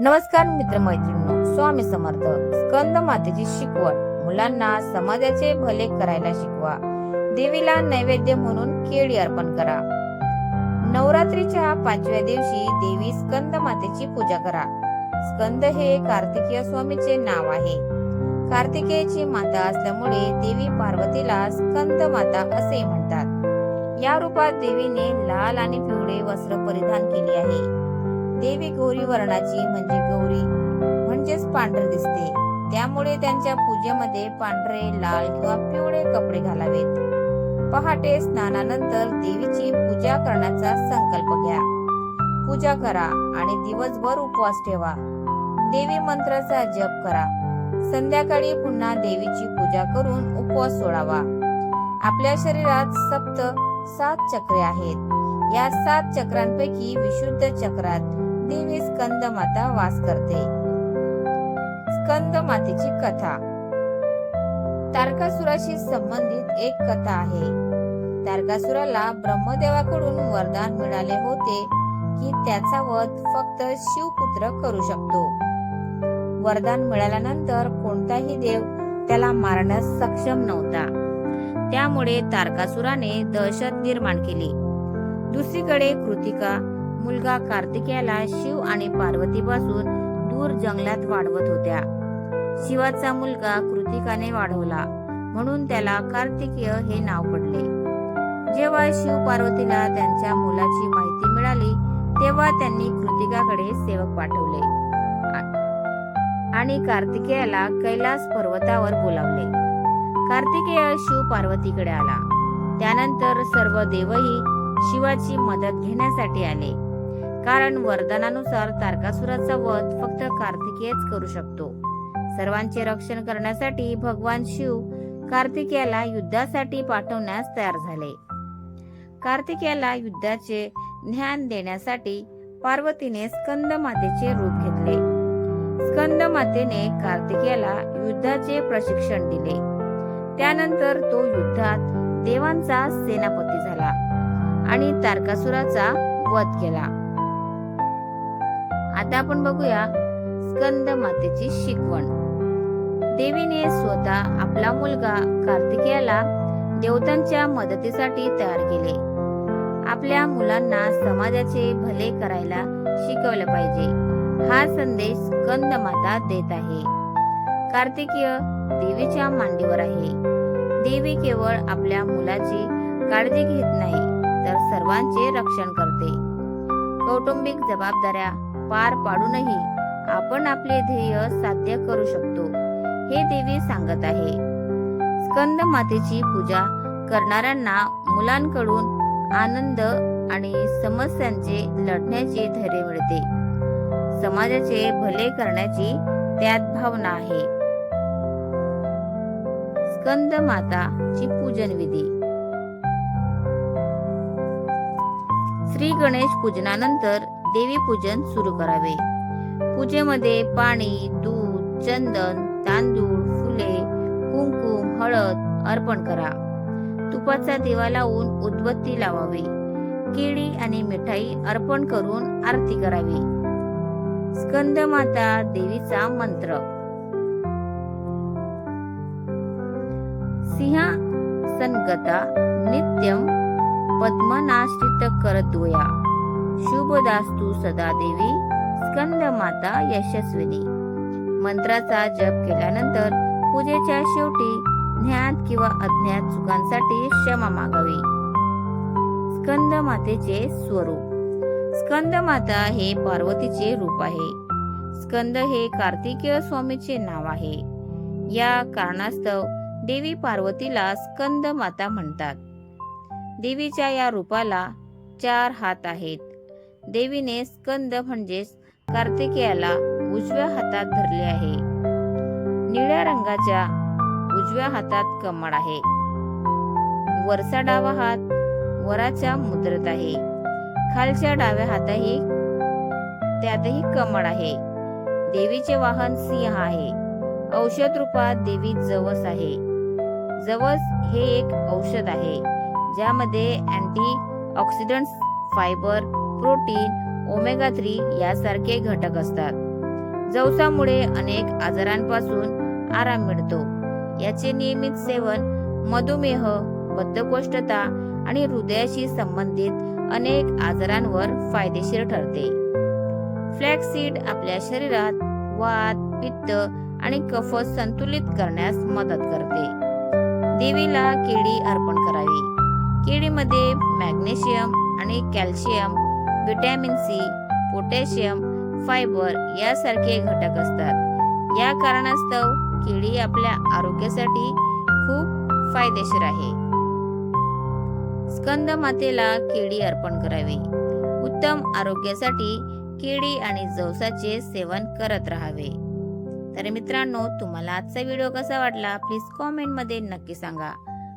नमस्कार मित्रमैत्रिणींनो स्वामी समर्थ. स्कंद मातेची शिकवण. मुलांना समाजाचे भले करायला शिकवा. देवीला नैवेद्य म्हणून केळी अर्पण करा. नवरात्रीच्या पाचव्या दिवशी देवी स्कंद मातेची पूजा करा. स्कंद हे कार्तिकीय स्वामीचे नाव आहे. कार्तिकेयची माता असल्यामुळे देवी पार्वतीला स्कंद माता असे म्हणतात. या रूपात देवीने लाल आणि पिवळे वस्त्र परिधान केले आहे. देवी गौरी वर्णाची म्हणजे गौरी म्हणजेच पांढरे दिसते. त्यामुळे त्यांच्या पूजेमध्ये पांढरे लाल किंवा पिवळे कपडे घालावेत. पहाटे स्नानानंतर देवीची पूजा करण्याचा संकल्प घ्या. पूजा करा आणि दिवसभर उपवास ठेवा. देवी मंत्राचा जप करा. संध्याकाळी पुन्हा देवीची पूजा करून उपवास सोडावा. आपल्या शरीरात सप्त सात चक्रे आहेत. या सात चक्रांपैकी विशुद्ध चक्रात देवी स्कंद माता वास करते. स्कंद मातेची कथा. तारकासुराशी संबंधित एक कथा आहे. तारकासुराला ब्रह्मदेवाकडून वरदान मिळाले होते की त्याचा वध फक्त शिवपुत्र करू शकतो. वरदान मिळाल्यानंतर कोणताही देव त्याला मारण्यास सक्षम नव्हता. त्यामुळे तारकासुराने दहशत निर्माण केली. दुसरीकडे कृतिका मुलगा कार्तिकेयाला शिव आणि पार्वतीपासून दूर जंगलात वाढवत होत्या. शिवाचा मुलगा कृतिकाने वाढवला म्हणून त्याला कार्तिकेय हे नाव पडले. जेव्हा शिव पार्वतीला त्यांच्या मुलाची माहिती मिळाली तेव्हा त्यांनी कृतिकाकडे सेवक पाठवले. आणि कार्तिकेयाला कैलास पर्वतावर बोलावले. कार्तिकेय शिव पार्वतीकडे आला. त्यानंतर सर्व देवही शिवाची मदत घेण्यासाठी आले. कारण वरदानानुसार तारकासुराचा वध फक्त कार्तिकेयच करू शकतो. सर्वांचे रक्षण करण्यासाठी भगवान शिव कार्तिकेयाला युद्धासाठी पाठवण्यास तयार झाले. कार्तिकेयाला युद्धाचे ज्ञान देण्यासाठी पार्वतीने स्कंद मातेचे रूप घेतले. स्कंद मातेने कार्तिकेयाला युद्धाचे प्रशिक्षण दिले. त्यानंतर तो युद्धात देवांचा सेनापती झाला आणि तारकासुराचा वध केला. आता आपण बघूया स्कंद मातेची शिकवण. देवीने स्वतः आपला मुलगा कार्तिकेयाला देवतांच्या मदतीसाठी तयार केले. आपल्या मुलांना समाजाचे भले करायला शिकवलं पाहिजे. हा संदेश स्कंद माता देत आहे. कार्तिकीय देवीच्या मांडीवर आहे. देवी केवळ आपल्या मुलाची काळजी घेत नाही तर सर्वांचे रक्षण करते. कौटुंबिक जबाबदाऱ्या पार पाडूनही आपण आपले ध्येय साध्य करू शकतो हे देवी सांगत आहे. स्कंद मातेची पूजा करणाऱ्यांना मुलांकडून आनंद आणि समस्यांचे लढण्याचे धैर्य मिळते. समाजाचे भले करण्याची त्यात भावना आहे. स्कंद माताची पूजन विधी. श्री गणेश पूजनानंतर देवी पूजन सुरू करावे. पूजेमध्ये पाणी दूध चंदन तांदूळ फुले कुंकुम हळद अर्पण करा. तुपाचा दिवा लावून उदबत्ती लावावी. केळी आणि मिठाई अर्पण करून आरती करावी. स्कंद माता देवीचा मंत्र. सिंहासनगता नित्यम पद्मनाश्रित करद्वया. शुभदास्तू सदा देवी स्कंद माता यशस्विनी. मंत्राचा जप केल्यानंतर पूजेच्या शेवटी ज्ञात किंवा अज्ञात चुकांसाठी क्षमा मागावी. स्कंद मातेचे स्वरूप. स्कंद माता हे पार्वतीचे रूप आहे. स्कंद हे कार्तिकेय स्वामीचे नाव आहे. या कारणास्तव देवी पार्वतीला स्कंद माता म्हणतात. देवीच्या या रूपाला चार हात आहेत. देवीने स्कंद म्हणजेच कार्तिकेयाला उजव्या हातात धरले आहे. निळ्या रंगाच्या उजव्या हातात कमळ आहे. वरचा डावा हात वराच्या मुद्रेत आहे. खालच्या डाव्या हाताही त्यातही कमळ आहे. देवीचे वाहन सिंह आहे. औषध रूपात देवी जवस आहे. जवस हे एक औषध आहे ज्यामध्ये anti oxidants fibre protein omega three यासारखे घटक असतात. जवसामुळे अनेक आजारांपासून आराम मिळतो. याचे नियमित सेवन मधुमेह बद्धकोष्ठता आणि हृदयाशी संबंधित अनेक आजारांवर फायदेशीर ठरते. फ्लॅक्सीड आपल्या शरीरात वात पित्त आणि कफ संतुलित करण्यास मदत करते. देवीला केळी अर्पण करावी. केळीमध्ये मॅग्नेशियम आणि calcium vitamin C potassium fibre यासारखे घटक असतात. या कारणास्तव केळी आपल्या आरोग्यासाठी खूप फायदेशीर आहे. स्कंद मातेला केळी अर्पण करावी. उत्तम आरोग्यासाठी केळी आणि जवसाचे सेवन करत राहावे. तर मित्रांनो तुम्हाला आजचा व्हिडिओ कसा वाटला? प्लीज कॉमेंटमध्ये नक्की सांगा.